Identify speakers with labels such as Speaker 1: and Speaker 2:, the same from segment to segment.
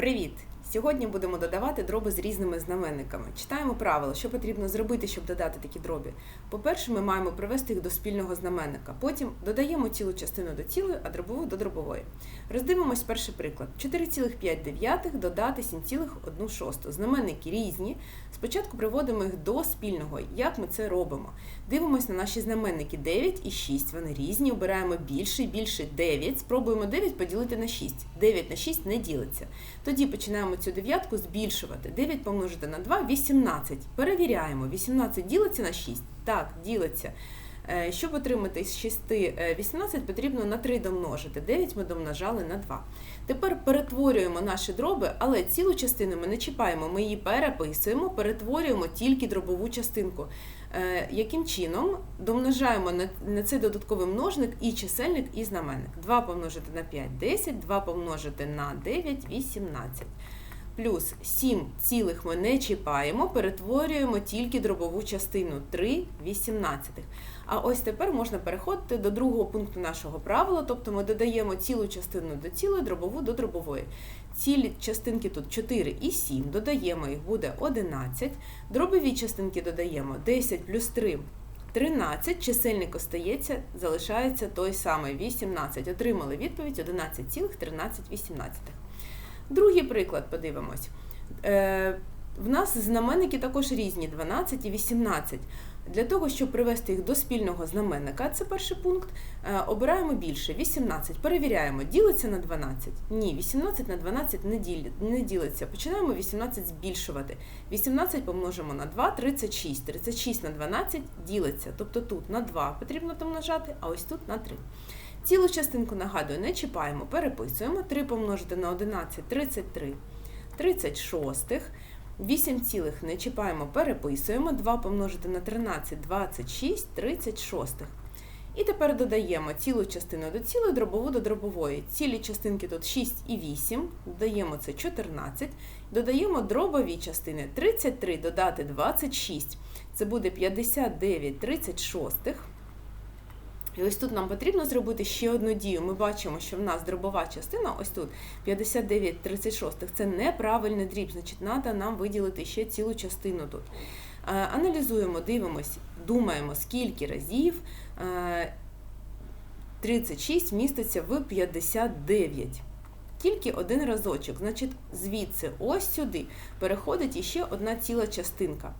Speaker 1: Привіт! Сьогодні будемо додавати дроби з різними знаменниками. Читаємо правила, що потрібно зробити, щоб додати такі дроби. По-перше, ми маємо привести їх до спільного знаменника. Потім додаємо цілу частину до цілої, а дробову до дробової. Роздивимось перший приклад: 4,5 додати 7,1. Знаменники різні. Спочатку приводимо їх до спільного. Як ми це робимо? Дивимось на наші знаменники 9 і 6. Вони різні. Обираємо більший, більший 9. Спробуємо 9 поділити на 6. 9 на 6 не ділиться. Тоді починаємо цю дев'ятку збільшувати. 9 помножити на 2 18. Перевіряємо. 18 ділиться на 6. Так, ділиться. Е, Щоб отримати з 6 е, 18, потрібно на 3 домножити. 9 ми домножали на 2. Тепер перетворюємо наші дроби, але цілу частину ми не чіпаємо, ми її переписуємо, перетворюємо тільки дробову частинку. Е, Яким чином домножаємо на цей додатковий множник і чисельник, і знаменник. 2 помножити на 5 10, 2 помножити на 9 18. Плюс 7 цілих ми не чіпаємо, перетворюємо тільки дробову частину 3 вісімнадцятих. А ось тепер можна переходити до другого пункту нашого правила, тобто ми додаємо цілу частину до цілої, дробову до дробової. Цілі частинки тут 4 і 7, додаємо їх, буде 11. Дробові частинки додаємо 10 плюс 3 13, чисельник остається, залишається той самий 18. Отримали відповідь 11,13. Другий приклад подивимось. Е, в нас знаменники також різні 12 і 18. Для того, щоб привести їх до спільного знаменника, це перший пункт, е, обираємо більше 18. Перевіряємо, ділиться на 12? Ні, 18 на 12 не, ділиться. Починаємо 18 збільшувати. 18 помножимо на 2 36. 36 на 12 ділиться. Тобто тут на 2 потрібно домножати, а ось тут на 3. Цілу частинку, нагадую, не чіпаємо, переписуємо. 3 помножити на 11 33 36. 8 цілих не чіпаємо, переписуємо. 2 помножити на 13 26 36. І тепер додаємо цілу частину до цілої, дробову до дробової. Цілі частинки тут 6 і 8, додаємо це 14, додаємо дробові частини 33 додати 26. Це буде 59 36. І ось тут нам потрібно зробити ще одну дію. Ми бачимо, що в нас дробова частина, ось тут 59 36, це неправильний дріб, значить, треба нам виділити ще цілу частину тут. Е, Аналізуємо, дивимось, думаємо, скільки разів е, 36 міститься в 59. Тільки один разочок. Значить, звідси ось сюди переходить іще одна ціла частинка.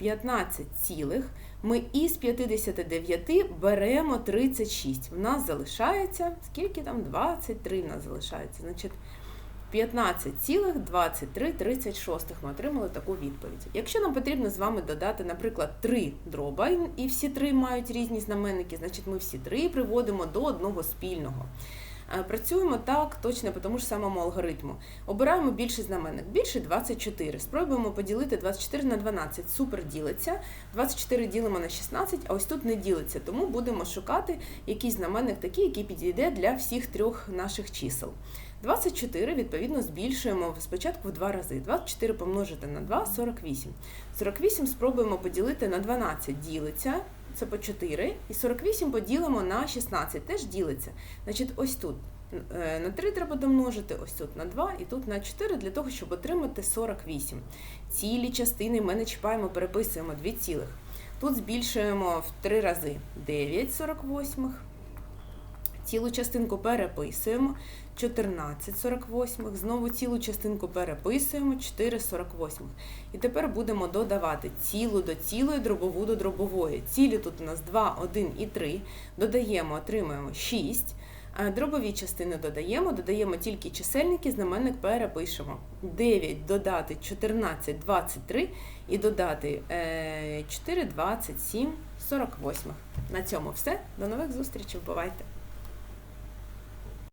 Speaker 1: 15 цілих. Ми із 59 беремо 36. В нас залишається, скільки там? 23 в нас залишається. Значить, 15,2336 ми отримали таку відповідь. Якщо нам потрібно з вами додати, наприклад, 3 дроба, і всі три мають різні знаменники, значить ми всі три приводимо до одного спільного. Е, Працюємо так точно по тому ж самому алгоритму. Обираємо більший знаменник. Більше 24. Спробуємо поділити 24 на 12. Супер ділиться. 24 ділимо на 16, а ось тут не ділиться. Тому будемо шукати якийсь знаменник такий, який підійде для всіх трьох наших чисел. 24, відповідно, збільшуємо спочатку в два рази. 24 помножити на 2 – 48. 48 спробуємо поділити на 12. Ділиться. Це по 4. І 48 поділимо на 16, теж ділиться. Значить, ось тут е, на 3 треба домножити, ось тут на 2 і тут на 4 для того, щоб отримати 48. Цілі частини ми не чіпаємо, переписуємо 2 цілих. Тут збільшуємо в 3 рази 9 48. Цілу частинку переписуємо 14 48, знову цілу частинку переписуємо 4 48. І тепер будемо додавати цілу до цілої, дробову до дробової. Цілі тут у нас 2, 1 і 3. Додаємо, отримуємо 6. Дробові частини додаємо, додаємо тільки чисельники, знаменник перепишемо. 9 додати 14, 23 і додати 4, 27, 48. На цьому все. До нових зустрічей. Бувайте!